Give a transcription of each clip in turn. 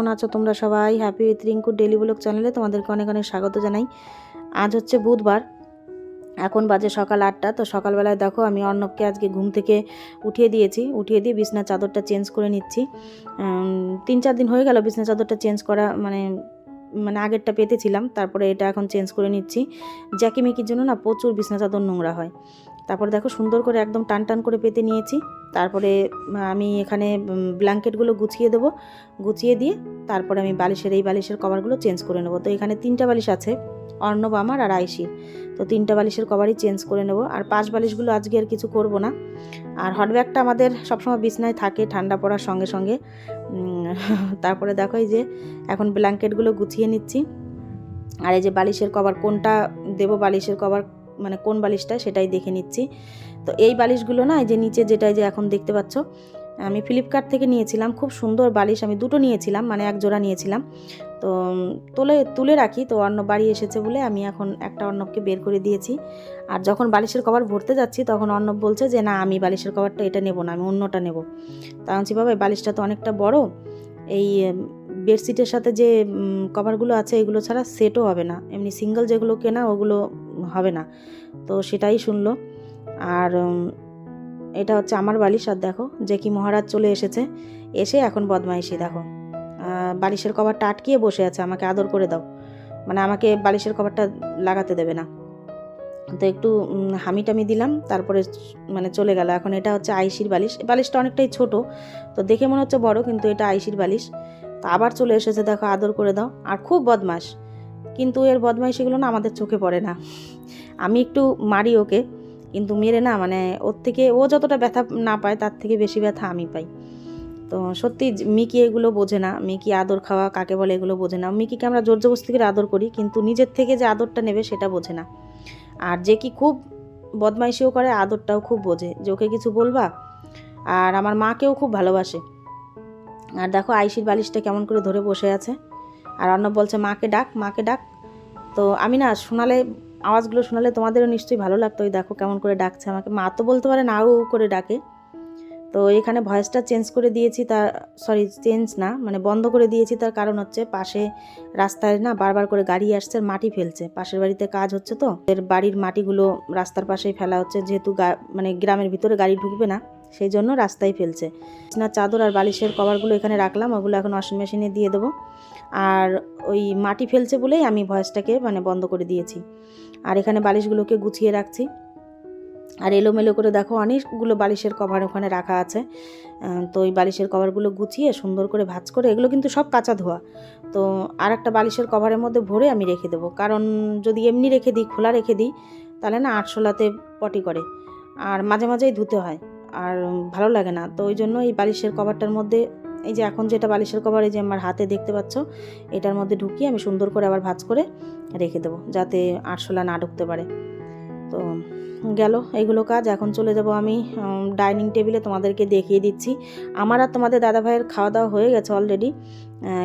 কেমন আছো তোমরা সবাই? Happy with Rinku daily blog চ্যানেলে তোমাদেরকে অনেক অনেক স্বাগত জানাই। আজ হচ্ছে বুধবার, এখন বাজে সকাল আটটা, তো সকালবেলায় দেখো আমি অর্ণবকে আজকে ঘুম থেকে উঠিয়ে দিয়েছি, উঠিয়ে দিয়ে বিছনা চাদরটা চেঞ্জ করে নিচ্ছি। তিন চার দিন হয়ে গেল বিছনা চাদরটা চেঞ্জ করা মানে মানে আগেরটা পেতেছিলাম, তারপরে এটা এখন চেঞ্জ করে নিচ্ছি। জ্যাকি মেকির জন্য না প্রচুর বিছনা চাদর নোংরা হয়। তারপর দেখো সুন্দর করে একদম টান টান করে পেতে নিয়েছি। তারপরে আমি এখানে ব্ল্যাঙ্কেটগুলো গুছিয়ে দেবো। গুছিয়ে দিয়ে তারপরে আমি বালিশের, এই বালিশের কভারগুলো চেঞ্জ করে নেব। তো এখানে তিনটা বালিশ আছে, অর্ণব আমার আর আইসির তো তিনটা বালিশের কভারই চেঞ্জ করে নেব। আর পাঁচ বালিশগুলো আজকে আর কিছু করব না। আর হট ব্যাগটা আমাদের সবসময় বিছনায় থাকে, ঠান্ডা পড়ার সঙ্গে সঙ্গে। তারপরে দেখো এই যে এখন ব্ল্যাঙ্কেটগুলো গুছিয়ে নিচ্ছি। আর এই যে বালিশের কভার, কোনটা দেব বালিশের কভার মানে কোন বালিশটা সেটাই দেখে নিচ্ছি। তো এই বালিশগুলো না, এই যে নিচে যেটাই যে এখন দেখতে পাচ্ছ আমি ফ্লিপকার্ট থেকে নিয়েছিলাম, খুব সুন্দর বালিশ আমি দুটো নিয়েছিলাম মানে এক জোড়া নিয়েছিলাম। তো, তুলে তুলে রাখি, তো অন্য বাড়ি এসেছে বলে আমি এখন একটা অর্ণবকে বের করে দিয়েছি। আর যখন বালিশের কভার ভরতে যাচ্ছি, তখন অর্ণব বলছে যে, না, আমি বালিশের কভারটা এটা নেব না, আমি অন্যটা নেব। তা আমি বাবা বালিশটা তো অনেকটা বড়, এই বেডশিটের সাথে যে কভারগুলো আছে, এগুলো ছাড়া সেটও হবে না, এমনি সিঙ্গেল যেগুলো কেনা, ওগুলো হবে না। তো সেটাই শুনলো। আর এটা হচ্ছে আমার বালিশ, আর দেখো যে কি মহারাজ চলে এসেছে। এসে এখন বদমাইশি, দেখো। বালিশের কভারটা আটকিয়ে বসে আছে, আমাকে আদর করে দাও। মানে আমাকে বালিশের কভারটা লাগাতে দেবে না। তো একটু হামি টামি দিলাম, তারপরে মানে চলে গেল। এখন এটা হচ্ছে আইসির বালিশ। বালিশটা অনেকটাই ছোট, তো দেখে মনে হচ্ছে বড়, কিন্তু এটা আইসির বালিশ। তো আবার চলে এসেছে, দেখো, আদর করে দাও। আর খুব বদমাস কিন্তু এর বদমাইশিগুলো না আমাদের চোখে পড়ে না। আমি একটু মারি ওকে। কিন্তু মেরে না মানে ওর থেকে, ও যতটা ব্যথা না পায়, তার থেকে বেশি ব্যথা আমি পাই। তো সত্যি মিকি এগুলো বোঝে না, মিকি আদর খাওয়া কাকে বলে এগুলো বোঝে না। মিকিকে আমরা জোর জবস্তি করে আদর করি, কিন্তু নিজের থেকে যে আদরটা নেবে সেটা বোঝে না। আর যে কি খুব বদমাইশিও করে, আদরটাও খুব বোঝে। যে ওকে কিছু বলবা, আর আমার মাকেও খুব ভালোবাসে। আর দেখো আইসির বালিশটা কেমন করে ধরে বসে আছে। আর অর্ণব বলছে, মাকে ডাক মাকে ডাক। তো আমি না, শোনালে আওয়াজগুলো শোনালে তোমাদেরও নিশ্চয়ই ভালো লাগতো। ওই দেখো কেমন করে ডাকছে আমাকে। মা তো বলতে পারে নাও করে ডাকে। তো এখানে ভয়েসটা চেঞ্জ করে দিয়েছি তার, সরি, চেঞ্জ না মানে বন্ধ করে দিয়েছি তার কারণ হচ্ছে পাশে রাস্তায় না বারবার করে গাড়ি আসছে মাটি ফেলছে। পাশের বাড়িতে কাজ হচ্ছে তো, এর বাড়ির মাটিগুলো রাস্তার পাশেই ফেলা হচ্ছে, যেহেতু মানে গ্রামের ভিতরে গাড়ি ঢুকবে না, সেই জন্য রাস্তায় ফেলছে। না চাদর আর বালিশের কভারগুলো এখানে রাখলাম, ওগুলো এখন ওয়াশিং মেশিনে দিয়ে দেবো। আর ওই মাটি ফেলছে বলেই আমি ভয়েসটাকে মানে বন্ধ করে দিয়েছি। আর এখানে বালিশগুলোকে গুছিয়ে রাখছি। আর এলোমেলো করে দেখো অনেকগুলো বালিশের কভার ওখানে রাখা আছে। তো ওই বালিশের কভারগুলো গুছিয়ে সুন্দর করে ভাজ করে, এগুলো কিন্তু সব কাঁচা ধোয়া। তো আর একটা বালিশের কভারের মধ্যে ভরে আমি রেখে দেবো। কারণ যদি এমনি রেখে দিই, খোলা রেখে দিই, তাহলে না আটশোলাতে পটি করে। আর মাঝে মাঝেই ধুতে হয়, আর ভালো লাগে না। তো ওই জন্য এই বালিশের কভারটার মধ্যে এই যে এখন যেটা বালিশের কভার, এই যে আমার হাতে দেখতে পাচ্ছ, এটার মধ্যে ঢুকিয়ে আমি সুন্দর করে আবার ভাঁজ করে রেখে দেবো, যাতে আরশোলা না ঢুকতে পারে। তো গেল এইগুলো কাজ। এখন চলে যাব আমি ডাইনিং টেবিলে তোমাদেরকে দেখিয়ে দিচ্ছি। আমার আর তোমাদের দাদা ভাইয়ের খাওয়া দাওয়া হয়ে গেছে অলরেডি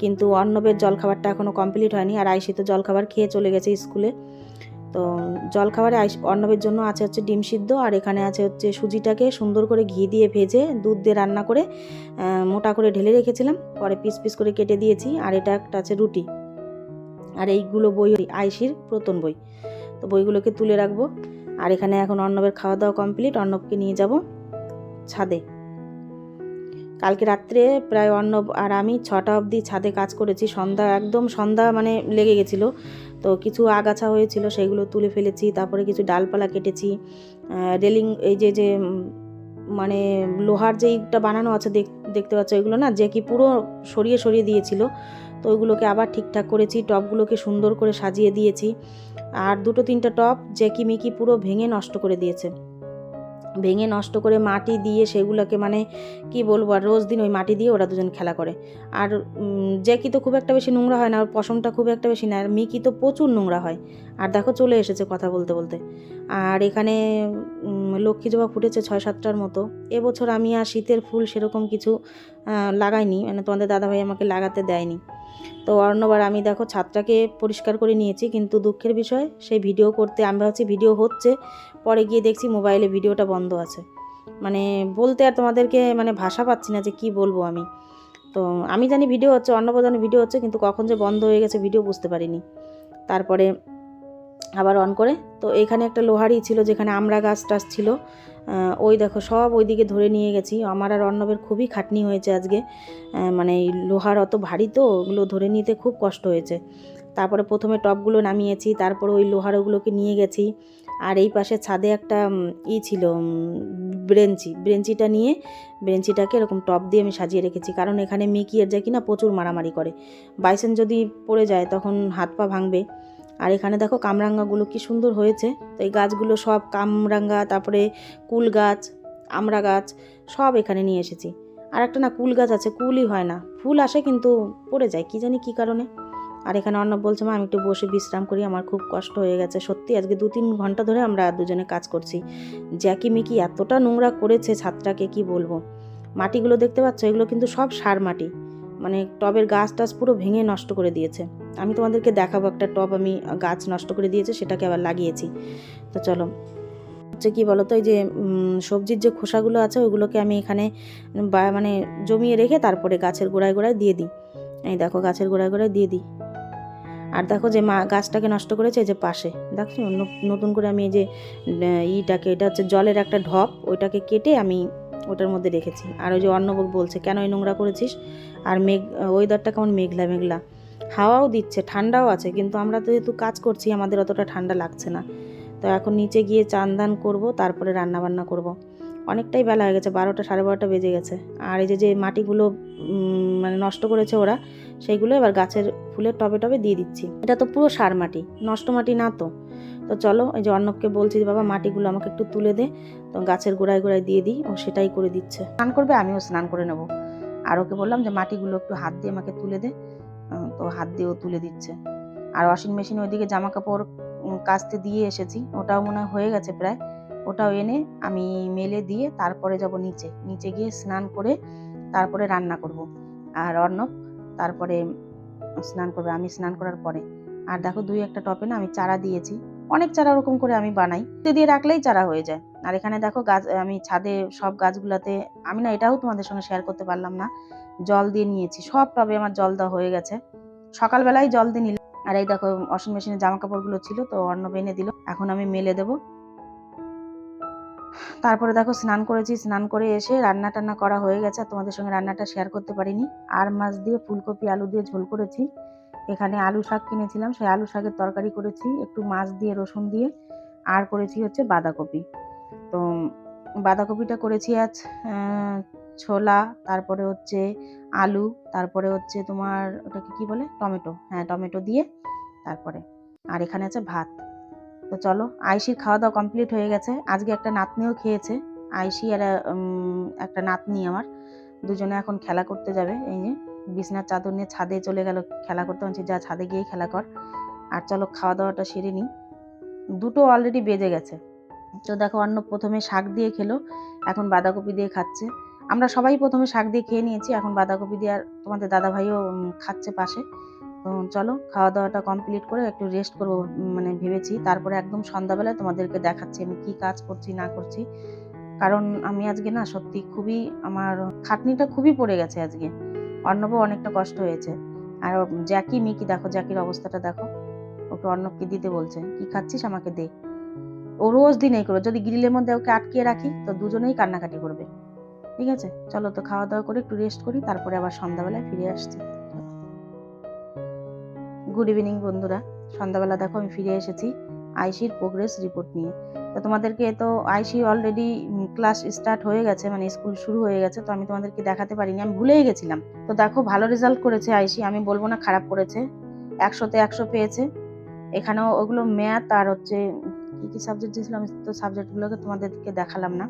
কিন্তু অর্ণবের জলখাবারটা এখনও কমপ্লিট হয়নি, আর আইসি তো জলখাবার খেয়ে চলে গেছে স্কুলে। তো জলখাবারে অর্ণবের জন্য আছে হচ্ছে ডিম সিদ্ধ, আর এখানে আছে হচ্ছে সুজিটাকে সুন্দর করে ঘি দিয়ে ভেজে দুধ দিয়ে রান্না করে মোটা করে ঢেলে রেখেছিলাম, পরে পিস পিস করে কেটে দিয়েছি, আর এটা একটা আছে রুটি। আর এইগুলো বই আইসির প্রতন বই। তো বইগুলোকে তুলে রাখব। আর এখানে এখন অর্ণবের খাওয়া দাওয়া কমপ্লিট, অর্ণবকে নিয়ে যাব ছাদে। কালকে রাত্রে প্রায় অর্ণব আর আমি ছটা অবধি ছাদে কাজ করেছি, সন্ধ্যা একদম সন্ধ্যা মানে লেগে গেছিল। তো কিছু আগাছা হয়েছিল, সেগুলো তুলে ফেলেছি, তারপরে কিছু ডালপালা কেটেছি। রেলিং, এই যে যে মানে লোহার যেইটা বানানো আছে দেখ- দেখতে পাচ্ছ ওইগুলো না, যে কি পুরো সরিয়ে সরিয়ে দিয়েছিল। তো ওইগুলোকে আবার ঠিকঠাক করেছি, টপগুলোকে সুন্দর করে সাজিয়ে দিয়েছি। আর দুটো তিনটা টপ জ্যাকি মিকি পুরো ভেঙে নষ্ট করে দিয়েছে। ভেঙে নষ্ট করে মাটি দিয়ে সেগুলোকে মানে কি বলব, আর রোজ দিন ওই মাটি দিয়ে ওরা দুজন খেলা করে। আর জ্যাকি তো খুব একটা বেশি নোংরা হয় না আর পশমটা খুব একটা বেশি না, আর মিকি তো প্রচুর নোংরা হয়। আর দেখো চলে এসেছে কথা বলতে বলতে। আর এখানে লক্ষ্মী জবা ফুটেছে ছয় সাতটার মতো। এবছর আমি আর শীতের ফুল সেরকম কিছু লাগাইনি। মানে তোমাদের দাদাভাই আমাকে লাগাতে দেয়নি। তো অর্ণবার আমি দেখো ছাদটাকে পরিষ্কার করে নিয়েছি, কিন্তু দুঃখের বিষয় সেই ভিডিও করতে, আমি ভাবছি ভিডিও হচ্ছে, পরে গিয়ে দেখছি মোবাইলে ভিডিওটা বন্ধ আছে। মানে বলতে আর তোমাদেরকে মানে ভাষা পাচ্ছি না যে কি বলব আমি। তো আমি জানি ভিডিও হচ্ছে অন্নপ্রদানের ভিডিও হচ্ছে, কিন্তু কখন যে বন্ধ হয়ে গেছে ভিডিও বুঝতে পারিনি। তারপরে আবার অন করে, তো এখানে একটা লোহারই ছিল যেখানে আমরা গাছ টাছ ছিল। ওই দেখো, সব ওইদিকে ধরে নিয়ে গেছি। আমার আর অর্ণবের খুবই খাটনি হয়েছে আজকে। মানে লোহার অত ভারী তো, ওগুলো ধরে নিতে খুব কষ্ট হয়েছে। তারপরে প্রথমে টপগুলো নামিয়েছি, তারপরে ওই লোহার ওগুলোকে নিয়ে গেছি। আর এই পাশে ছাদে একটা ই ছিল ব্রেঞ্চি। ব্রেঞ্চিটা নিয়ে, ব্রেঞ্চিটাকে এরকম টপ দিয়ে আমি সাজিয়ে রেখেছি। কারণ এখানে মিকি এর যায় কিনা প্রচুর মারামারি করে। বাইসেন যদি পড়ে যায়, তখন হাত পা ভাঙবে। আর এখানে দেখো কামরাঙ্গাগুলো কি সুন্দর হয়েছে। তো এই গাছগুলো সব কামরাঙ্গা, তারপরে কুল গাছ আমড়া গাছ, সব এখানে নিয়ে এসেছি। আর একটা না কুল গাছ আছে, কুলই হয় না। ফুল আসে কিন্তু পড়ে যায়, কি জানি কি কারণে। আর এখানে অর্ণব বলছে, মা, আমি একটু বসে বিশ্রাম করি, আমার খুব কষ্ট হয়ে গেছে। সত্যি, আজকে দু তিন ঘণ্টা ধরে আমরা দুজনে কাজ করছি। জ্যাকি মিকি এতটা নোংরা করেছে ছাদটাকে, কি বলব? মাটিগুলো দেখতে পাচ্ছ? এগুলো কিন্তু সব সার মাটি। মানে টবের গাছ টাছ পুরো ভেঙে নষ্ট করে দিয়েছে। আমি তোমাদেরকে দেখাবো একটা টব আমি গাছ নষ্ট করে দিয়েছে, সেটাকে আবার লাগিয়েছি। তো চলো। হচ্ছে কি বলতো, এই যে সবজির যে খোসাগুলো আছে ওইগুলোকে আমি এখানে, বা মানে জমিয়ে রেখে তারপরে গাছের গোড়ায় গোড়ায় দিয়ে দিই। এই দেখো, গাছের গোড়ায় গোড়ায় দিয়ে দিই। আর দেখো যে মা, গাছটাকে নষ্ট করেছে এই যে পাশে। দেখছ নতুন করে আমি এই যে ইটাকে, এটা হচ্ছে জলের একটা ঢপ, ওইটাকে কেটে আমি ওটার মধ্যে রেখেছি। আর ওই যে অন্নবক বলছে, কেন এই নোংরা করেছিস? আর মেঘ ওয়েদারটা কেমন মেঘলা মেঘলা। হাওয়াও দিচ্ছে, ঠান্ডাও আছে, কিন্তু আমরা তো যেহেতু কাজ করছি, আমাদের অতটা ঠান্ডা লাগছে না। তো এখন নিচে গিয়ে চান দান করব, তারপরে রান্না বান্না করব। অনেকটাই বেলা হয়ে গেছে, বারোটা সাড়ে বারোটা বেজে গেছে। আর এই যে যে মাটিগুলো মানে নষ্ট করেছে ওরা, সেইগুলো এবার গাছের ফুলের টবে টবে দিয়ে দিচ্ছি। এটা তো পুরো সার মাটি, নষ্ট মাটি না তো। তো চলো, এই যে অর্ণবকে বলছি যে, বাবা, মাটিগুলো আমাকে একটু তুলে দে, তো গাছের গোড়ায় গোড়ায় দিয়ে দিই, ও সেটাই করে দিচ্ছে। স্নান করবে, আমিও স্নান করে নেব। আর ওকে বললাম যে, মাটিগুলো একটু হাত দিয়ে আমাকে তুলে দে। তো হাত দিয়েও তুলে দিচ্ছে। আর ওয়াশিং মেশিন ওইদিকে জামা কাপড় কাচতে দিয়ে এসেছি, ওটাও মনে হয়ে গেছে প্রায়। ওটাও এনে আমি মেলে দিয়ে তারপরে যাব নিচে। নিচে গিয়ে স্নান করে তারপরে রান্না করব। আর অর্ণব তারপরে স্নান করবে, আমি স্নান করার পরে। আর দেখো দুই একটা টপে না আমি চারা দিয়েছি। অনেক চারা ওরকম করে আমি বানাই। দিয়ে রাখলেই চারা হয়ে যায়। আর এখানে দেখো গাছ, আমি ছাদে সব গাছগুলোতে, আমি না এটাও তোমাদের সঙ্গে শেয়ার করতে পারলাম না। জল দিয়ে নিয়েছি। সব টবে আমার জল দেওয়া হয়ে গেছে। সকালবেলায় জল দিয়ে নিলাম। আর এই দেখো ওয়াশিং মেশিনে জামা কাপড়গুলো ছিল তো অন্য এনে দিল। এখন আমি মেলে দেবো। তারপরে দেখো স্নান করেছি, স্নান করে এসে রান্না টান্না করা হয়ে গেছে। তোমাদের সঙ্গে রান্নাটা শেয়ার করতে পারিনি। আর মাছ দিয়ে ফুলকপি, আলু দিয়ে ঝোল করেছি। এখানে আলু শাক কিনেছিলাম, সেই আলু শাকের তরকারি করেছি। একটু মাছ দিয়ে, রসুন দিয়ে, আর করেছি হচ্ছে বাঁধাকপি। তো বাঁধাকপিটা করেছি আজ ছোলা, তারপরে হচ্ছে আলু, তারপরে হচ্ছে তোমার ওটাকে কি বলে? টমেটো। হ্যাঁ টমেটো দিয়ে তারপরে। আর এখানে আছে ভাত। তো চলো আইসির খাওয়া দাওয়া কমপ্লিট হয়ে গেছে। আজকে একটা নাতনিও খেয়েছে। আইসি আর একটা নাতনি আমার। দুজনে এখন খেলা করতে যাবে, এই যে। বিছনার চাদর নিয়ে ছাদে চলে গেল খেলা করতে। বলছি, যা ছাদে গিয়েই খেলা কর। আর চলো খাওয়া দাওয়াটা সেরে নিই। দুটো অলরেডি বেজে গেছে। তো দেখো অন্য প্রথমে শাক দিয়ে খেলো, এখন বাঁধাকপি দিয়ে খাচ্ছে। আমরা সবাই প্রথমে শাক দিয়ে খেয়ে নিয়েছি, এখন বাঁধাকপি দিয়ে আর তোমাদের দাদাভাইও খাচ্ছে পাশে। তো চলো খাওয়া দাওয়াটা কমপ্লিট করে একটু রেস্ট করব মানে ভেবেছি। তারপরে একদম সন্ধ্যাবেলায় তোমাদেরকে দেখাচ্ছি আমি কি কাজ করছি, না করছি। কারণ আমি আজকে না সত্যি খুবই আমার খাটনিটা খুবই পড়ে গেছে আজকে। অর্ণবও অনেকটা কষ্ট হয়েছে। আর জ্যাকি, মিকি, দেখো জ্যাকির অবস্থাটা দেখো। ওকে অর্ণবকে দিতে বলছে, কি খাচ্ছিস? আমাকে দে। ও রোজ দিন এই করবে যদি গ্রিলের মধ্যে ওকে আটকিয়ে রাখি, তো দুজনেই কান্নাকাটি করবে। ঠিক আছে? চলো তো খাওয়া দাওয়া করে একটু রেস্ট করি, তারপরে আবার সন্ধ্যাবেলায় ফিরে আসছি। গুড ইভিনিং বন্ধুরা। সন্ধ্যাবেলা দেখো, আমি ফিরে এসেছি আইসির প্রোগ্রেস রিপোর্ট নিয়ে। তো তোমাদেরকে তো আইসি অলরেডি ক্লাস স্টার্ট হয়ে গেছে মানে স্কুল শুরু হয়ে গেছে, তো আমি তোমাদেরকে দেখাতে পারিনি, আমি ভুলেই গেছিলাম। তো দেখো, ভালো রেজাল্ট করেছে আইসি, আমি বলব না খারাপ করেছে, একশোতে একশো পেয়েছে। এখানেও ওগুলো ম্যাথ আর হচ্ছে, কি কি সাবজেক্ট দিয়েছিল আমি তো সাবজেক্টগুলোকে তোমাদেরকে দেখালাম না।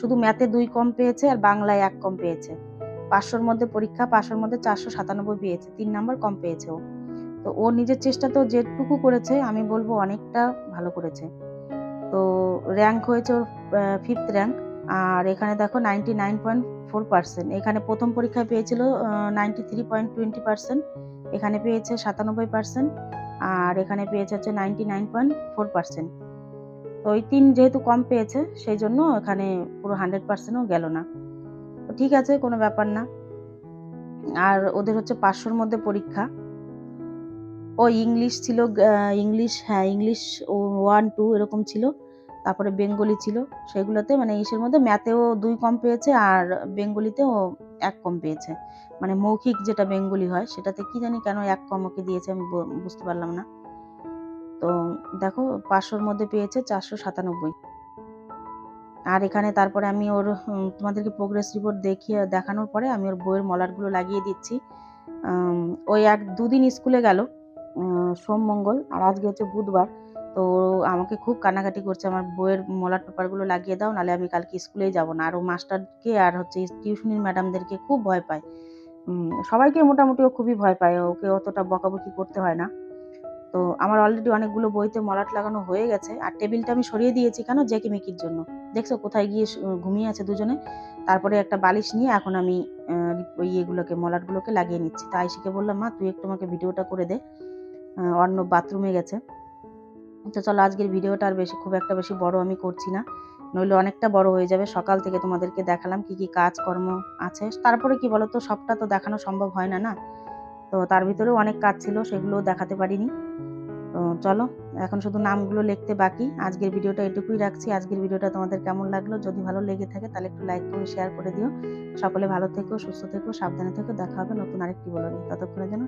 শুধু ম্যাথে দুই কম পেয়েছে আর বাংলায় এক কম পেয়েছে। পাঁচশোর মধ্যে পরীক্ষা, পাঁচশোর মধ্যে চারশো সাতানব্বই পেয়েছে, তিন নম্বর কম পেয়েছে ও। তো ও নিজের চেষ্টা তো যেটুকু করেছে, আমি বলব অনেকটা ভালো করেছে। তো র্যাঙ্ক হয়েছে ওর ফিফথ র্যাঙ্ক আর এখানে দেখো ninety nine point four percent এখানে প্রথম পরীক্ষায় পেয়েছিল ninety three point twenty percent এখানে পেয়েছে সাতানব্বই পার্সেন্ট আর এখানে পেয়েছে হচ্ছে ninety nine point four percent তো ওই তিন যেহেতু কম পেয়েছে, সেই জন্য এখানে পুরো হান্ড্রেড পার্সেন্টও গেল না। তো ঠিক আছে, কোনো ব্যাপার না। আর ওদের হচ্ছে পাঁচশোর মধ্যে পরীক্ষা। ও ইংলিশ ছিল ইংলিশ হ্যাঁ ইংলিশ ওয়ান টু এরকম ছিল। তারপরে বেঙ্গলি ছিল। সেগুলোতে মানে ইসের মধ্যে ম্যাথেও দুই কম পেয়েছে আর বেঙ্গলিতেও এক কম পেয়েছে। মানে মৌখিক যেটা বেঙ্গলি হয়, সেটাতে কি জানি কেন এক কম ওকে দিয়েছে, আমি বুঝতে পারলাম না। তো দেখো, পাঁচশোর মধ্যে পেয়েছে চারশো সাতানব্বই। আর এখানে তারপরে আমি ওর তোমাদেরকে প্রোগ্রেস রিপোর্ট দেখিয়ে, দেখানোর পরে আমি ওর বইয়ের মলারগুলো লাগিয়ে দিচ্ছি। ওই এক দুদিন স্কুলে গেল। সোম মঙ্গল আর আজকে হচ্ছে বুধবার। তো আমাকে খুব কানাকাটি করছে, আমার বইয়ের মলার পেপারগুলো লাগিয়ে দাও, নাহলে আমি কালকে স্কুলেই যাব না। আর ও মাস্টারকে আর হচ্ছে টিউশনির ম্যাডামদেরকে খুব ভয় পায়। সবাইকে মোটামুটি ও খুবই ভয় পায়, ওকে অতটা বকাবকি করতে হয় না। তো আমার অলরেডি অনেকগুলো বইতে মলাট লাগানো হয়ে গেছে, আর টেবিলটা আমি সরিয়ে দিয়েছি কেন? জ্যাকি মেকির জন্য। দেখছ কোথায় গিয়ে ঘুমিয়ে আছে দুজনে? তারপরে একটা বালিশ নিয়ে এখন আমি ওই ইয়েগুলোকে, মলাটগুলোকে লাগিয়ে নিচ্ছি। তাই শিখে বললাম, মা, তুই একটু আমাকে ভিডিওটা করে দে। অন্য বাথরুমে গেছে। তো চলো আজকের ভিডিওটা আর বেশি খুব একটা বেশি বড় আমি করছি না। নইলে অনেকটা বড় হয়ে যাবে। সকাল থেকে তোমাদেরকে দেখালাম কি কি কাজকর্ম আছে। তারপরে কি বলো তো সবটা তো দেখানো সম্ভব হয় না না? তো তার ভিতরেও অনেক কাজ ছিল, সেগুলোও দেখাতে পারিনি। তো চলো, এখন শুধু নামগুলো লিখতে বাকি। আজকের ভিডিওটা এটুকুই রাখছি। আজকের ভিডিওটা তোমাদের কেমন লাগল? যদি ভালো লেগে থাকে, তাহলে একটু লাইক করে শেয়ার করে দিও। সকলে ভালো থেকো, সুস্থ থেকো, সাবধানে থেকো। দেখা হবে নতুন আরেকটি বলো ততক্ষণের জন্য